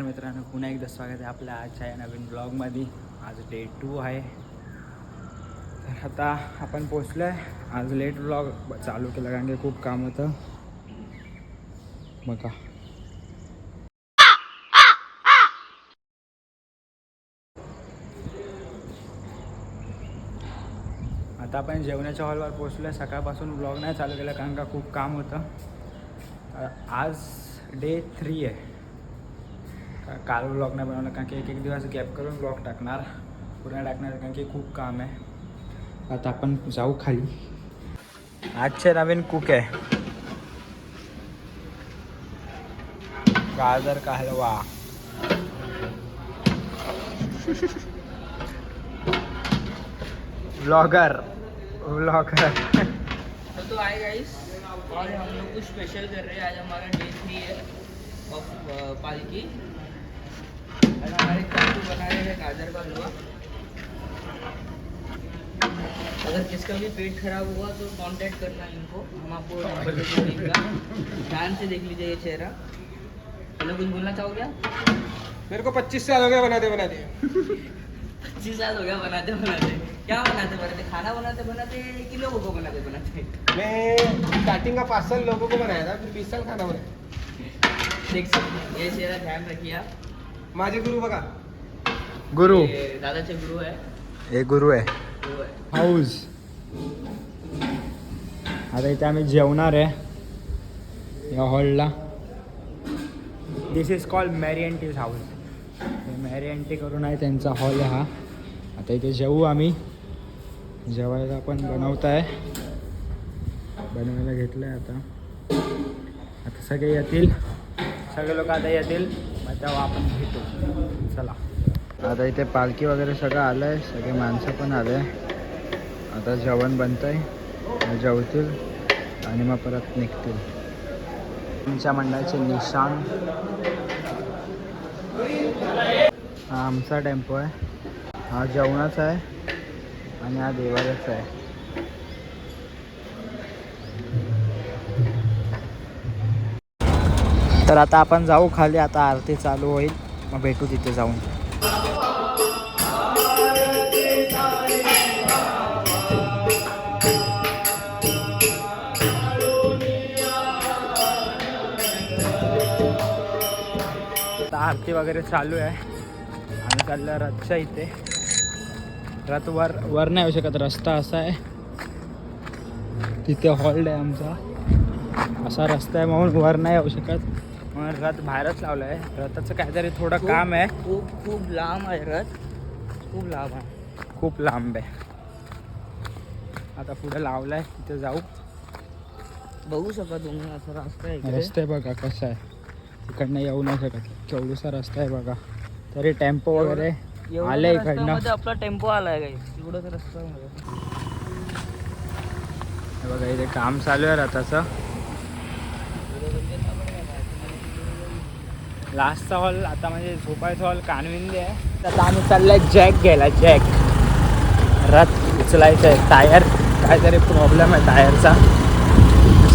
नमस्कार मित्रांनो पुन्हा एकदा स्वागत आहे आपल्या आजच्या या नवीन ब्लॉगमध्ये आज डे टू आहे. तर आता आपण पोचलो आहे आज लेट ब्लॉग चालू केला कारण की खूप काम होतं. बघा. आता आपण जेवणाच्या हॉलवर पोचलो आहे सकाळपासून ब्लॉग नाही चालू केला कारण का खूप काम होतं. आज डे थ्री आहे. काल ब्लॉग नाही बनवला कारण की एक एक दिवस गॅप करून ब्लॉग टाकणार पूर्ण टाकणार कारण की खूप काम आहे. आता आपण जाऊ खाली. आजचे नवीन कुक आहे. गाजर का हलवा ब्लॉगर ब्लॉगर तो आए गाइस और हम लोग कुछ स्पेशल कर रहे हैं. आज हमारा डे थ्री है पालकी हमारे बना रहे हैं गाजर का हलवा अगर किसका भी पेट खराब हुआ तो कांटेक्ट करना इनको। हम आपको ध्यान से देख लीजिए ये चेहरा। हेलो कुछ बोलना चाहोगे? मेरे को 25 साल हो गया बनाते बनाते। पच्चीस साल हो गया बनाते बनाते। क्या बनाते बनाते? खाना बनाते बनाते कि लोगों को बनाते बनाते? मैं स्टार्टिंग का पाँच साल लोगों को बनाया था फिर बीस साल खाना बनाया। देख सकते ये चेहरा ध्यान रखिए आप। माझे गुरु बघा. गुरु. ये दादाचे गुरु आहे. हे गुरु आहे. गुरु आहे. हाऊस. आता इथे आम्ही जेवणार आहे. या हॉलला. दिस इज कॉल्ड मॅरियंटीज हाऊस मॅरियंटी करून आहे त्यांचा हॉल आहे हा. आता इथे जेवू आम्ही. जेवायला पण बनवत आहे बनवायला घेतलं आहे आता. आता सगळे येतील. सगळे लोक आता येतील. तेव्हा आपण भेटू चला. आता इथे पालखी वगैरे सगळं आलं आहे सगळे माणसं पण आले. आता जेवण बनतं आहे जेवतील आणि मग परत निघतील. आमच्या मंडळाचे निशान हा आमचा टेम्पो आहे. हा जेवणाचा आहे आणि हा देवाचा आहे. तर आता आपण जाऊ खाली आता आरती चालू होईल. मग भेटू तिथे जाऊन. आरती वगैरे चालू आहे. आम्ही चाललं रथच्या इथे. रथ वर वर नाही येऊ शकत रस्ता असा आहे. तिथे हॉल्ड आहे आमचा. असा रस्ता आहे म्हणून वर नाही येऊ शकत. रथ बाहेरच लावला आहे रथाचं काहीतरी थोडं काम आहे. खूप खूप लांब आहे रथ. खूप लांब आहे. खूप लांब आहे. आता पुढे लावलं आहे तिथे जाऊ. बघू शकता तुम्ही असं रस्ता आहे. रस्ते बघा कसं आहे. तिकडनं येऊ नाही शकत. केवढूसा रस्ता आहे बघा. तरी टेम्पो वगैरे आले इकडनं. आपला टेम्पो आलाय काही एवढं रस्ता बघा इथे काम चालू आहे रथाचं. लास्टचा हॉल आता म्हणजे झोपायचा हॉल कानविंदी आहे. आता आम्ही चाललोय जॅक घ्यायला जॅक. रथ उचलायचं आहे टायर काहीतरी प्रॉब्लेम आहे टायरचा.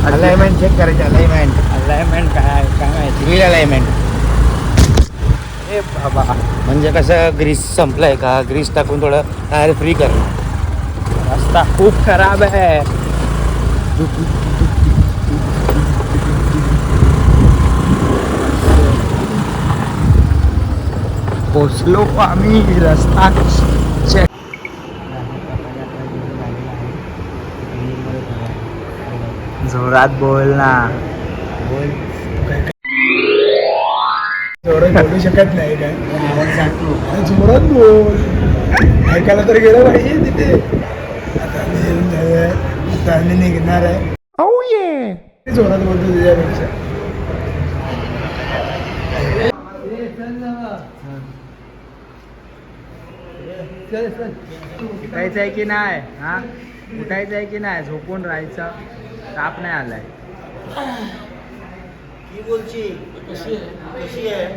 अलाइनमेंट चेक करायचे अलाइनमेंट अलाइनमेंट काय आहे काय माहिती. व्हील अलाइनमेंट ए बाबा. म्हणजे कसं ग्रीस संपलंय का? ग्रीस टाकून थोडं टायर फ्री करणं रस्ता खूप खराब आहे. पोचलो आम्ही रस्ता. जोरात बोल ना. बोल. बोलू शकत नाही काय? जोरात बोल. ऐकायला तर गेलं पाहिजे तिथे. आता आम्ही येऊन जाऊया. आता आम्ही निघणार आहे. जोरात बोलतो तुझ्यापेक्षा. उठायचं आहे की नाही? हा? उठायचं आहे की नाही? झोपून राहायचं. ताप नाही आलाय.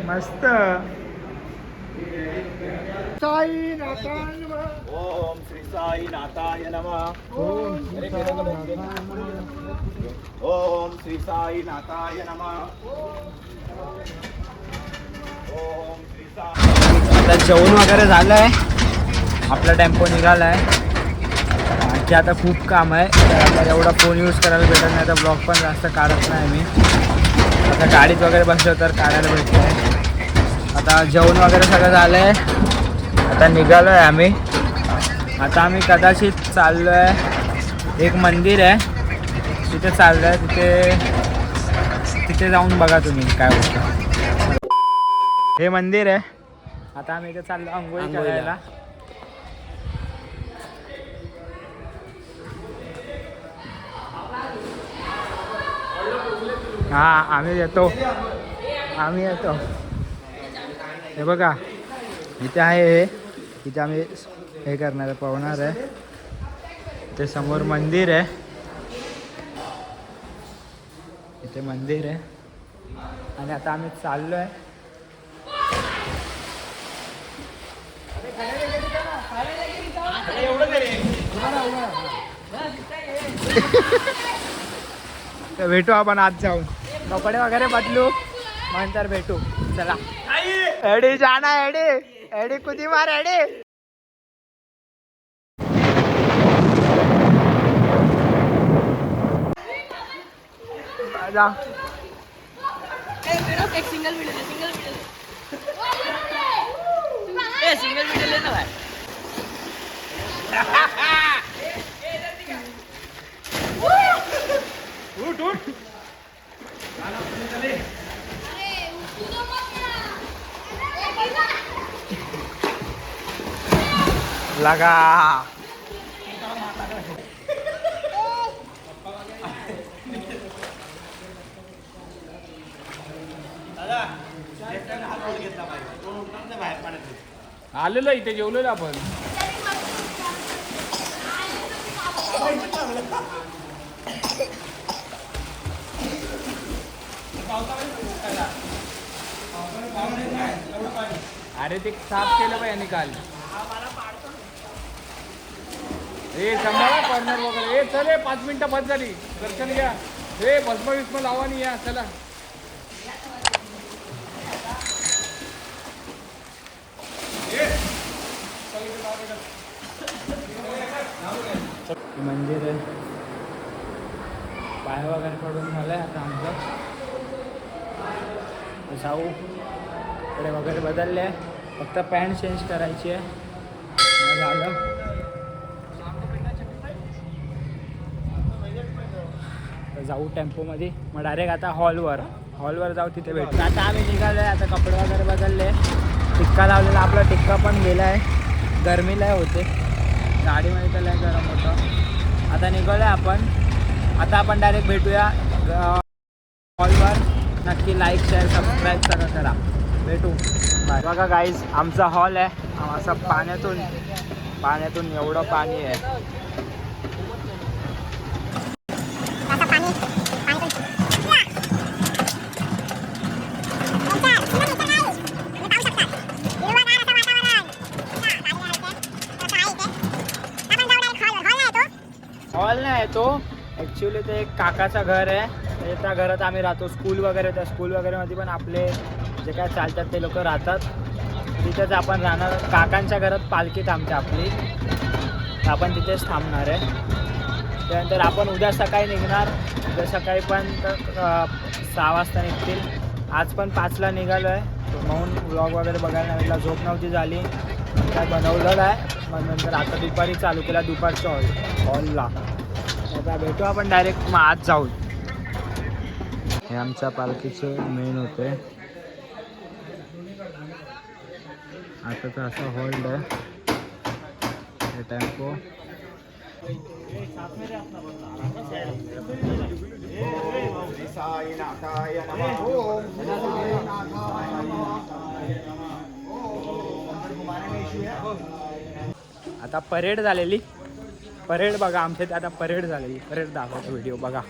मस्त. ओम श्री साई नाथाय नमः. ओम श्री साई नाथाय नमः. आता जेवण वगैरे झालं आहे आपला टेम्पो निघाला आहे आणखी आता खूप काम आहे. तर आता एवढा फोन यूज करायला भेटत नाही तर ब्लॉग पण जास्त काढत नाही मी. आता गाडीत वगैरे बसलो तर काढायला भेटते आता जेवण वगैरे सगळं झालं आहे आता निघालो आहे आम्ही. आता आम्ही कदाचित चाललो आहे एक मंदिर आहे. तिथे चाललो आहे तिथे तिथे जाऊन बघा तुम्ही काय होतं. हे मंदिर आहे. आता आम्ही इथे चाललो आंघोळी आंघोळीला. करायला. हा आम्ही येतो आम्ही येतो हे बघा इथे आहे हे इथे आम्ही हे करणार आहे पवणार आहे इथे समोर मंदिर आहे इथे मंदिर आहे आणि आता आम्ही चाललो आहे भेटू आपण आज जाऊन कपडे वगैरे बदलू नंतर भेटू. चला. एडी जाना एडी. एडी कुदी मार एडी. जा. सिंगल वीडियो सिंगल वीडियो ए सिंगल वीडियो लेना भाई उठ उठ. लगा. आलेलो इथे जेवलेलो आपण. अरे ते साफ केलं पाहिजे काल. हे सांभाळा कॉर्नर वगैरे. ए चले पाच मिनिटं बस झाली. दर्शन घ्या. हे भस्म विस्म लावा या चला. मंदिर आहे. पाय वगैरे पडून झालंय आता आमचं. जाऊ कडे वगैरे बदलले. फक्त पॅन्ट चेंज करायची आहे. झालं. जाऊ टेम्पोमध्ये. मग डायरेक्ट आता हॉलवर हॉलवर जाऊ तिथे भेटू. आता आम्ही निघालो आहे आता कपडे वगैरे बदलले. टिक्का लावलेला आपला टिक्का पण गेला आहे गरमीला होते. गाडीमध्ये त्याला लय गरम होतं. आता निघालो आहे आपण. आता आपण डायरेक्ट भेटूया. हॉलवर नक्की लाईक शेअर सबस्क्राईब करा करा भेटू. बाय बघा गाईज आमचा हॉल आहे. असं पाण्यातून पाण्यातून एवढं पाणी आहे. हॉल नाही आहे तो. ॲक्च्युली ते एक काकाचं घर आहे. म्हणजे त्या घरात आम्ही राहतो. स्कूल वगैरे त्या स्कूल वगैरेमध्ये पण आपले जे काय चालतात ते लोक राहतात. तिथेच आपण राहणार. काकांच्या घरात पालखी थांबते आपली. आपण तिथेच थांबणार आहे. त्यानंतर आपण उद्या सकाळी निघणार. उद्या सकाळी पण तर, सहा वाजता निघतील. आज पण पाचला निघालो आहे म्हणून व्लॉग वगैरे बघायला नाही झोप नव्हती झाली. काय बनवलेलं आहे. मग नंतर आता दुपारी चालू केला दुपारच्या हॉल. हॉलला. आता भेटू आपण डायरेक्ट मग आज जाऊ हे आमच्या पालखीचे मेन होते. आता तर असा हॉल्ड आहे. हे टेम्पो आता परेड झालेली. परेड बघा आमच्या इथे आता परेड झालेली. परेड दाखवतो व्हिडिओ बघा.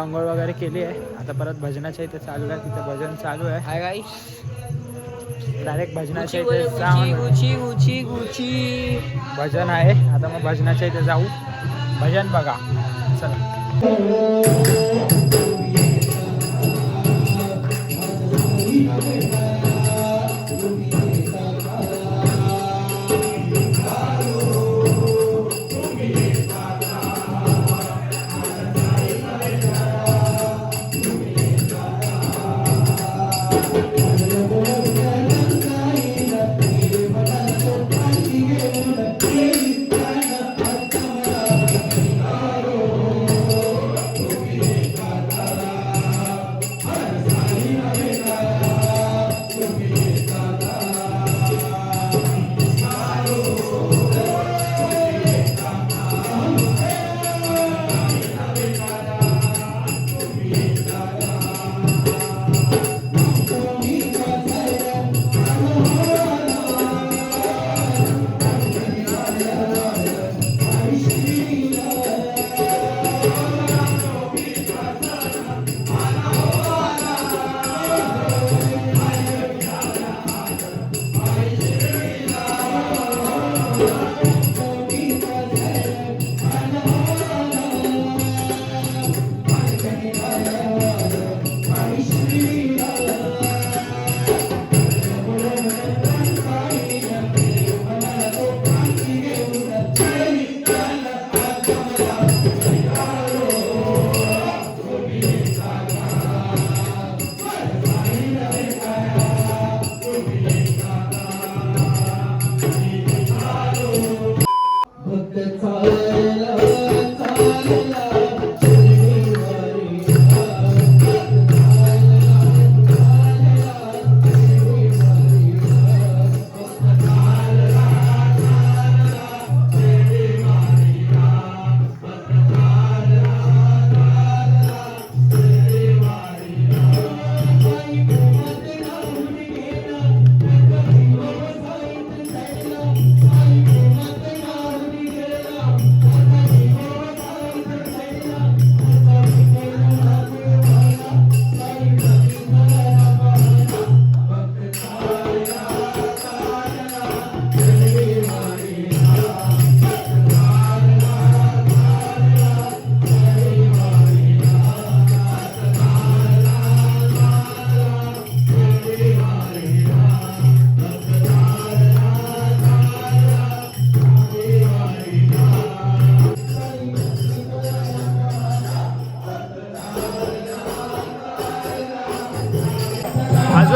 आंघोळ वगैरे केली आहे. आता परत भजनाच्या इथे चालू आहे. तिथे भजन चालू आहे. हाय गाईस डायरेक्ट भजनाच्या इथे जाऊन भजन आहे. आता मग भजनाच्या इथे जाऊ. भजन बघा. चला.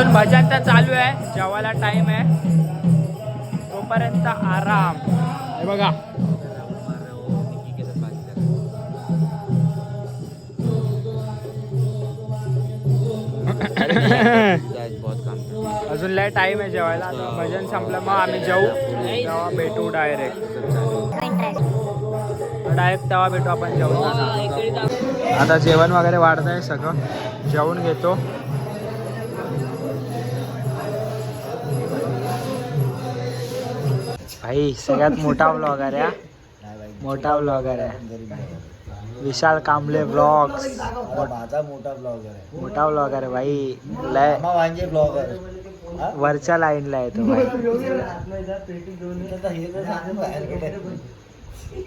अजून भजन तर चालू आहे. जेवायला टाइम आहे. तोपर्यंत आराम. हे बघा. अजून लय टाइम आहे जेवायला. आता भजन संपलं मग आम्ही जेवू तेव्हा भेटू डायरेक्ट डायरेक्ट तेव्हा भेटू आपण जेवू. आता जेवण वगैरे वाढत आहे सगळं. जेवून घेतो. भाई सगळ्यात मोठा ब्लॉगर आहे हा. मोठा ब्लॉगर आहे विशाल कांबळे ब्लॉग्स माझा मोठा ब्लॉगर आहे मोठा ब्लॉगर आहे भाई। लय मामा वांजे ब्लॉगर वरच्या लाईनला येतो भाई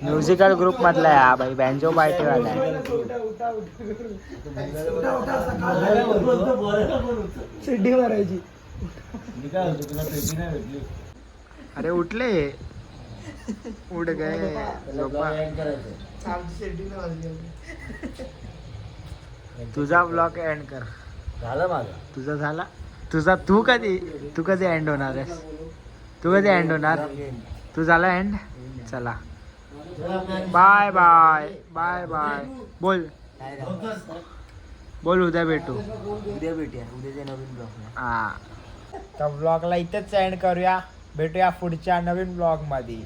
म्युझिकल ग्रुप मधला आहे हा भाई बँजो पार्टीवाला आहे शिड्डी मारायची अरे उठले. उठ गए झोपा. तुझा ब्लॉग एंड कर. झालं माझं. तुझा झाला? तुझा तू कधी तू कधी एंड होणार आहेस? तू कधी एंड होणार? तू झाला एंड चला. बाय बाय बाय बाय बोल. बोल उद्या भेटू. उद्या भेटूया. उद्याच्या नवीन ब्लॉग हा. तर ब्लॉगला इथेच एंड करूया. भेटूया पुढच्या नवीन ब्लॉगमध्ये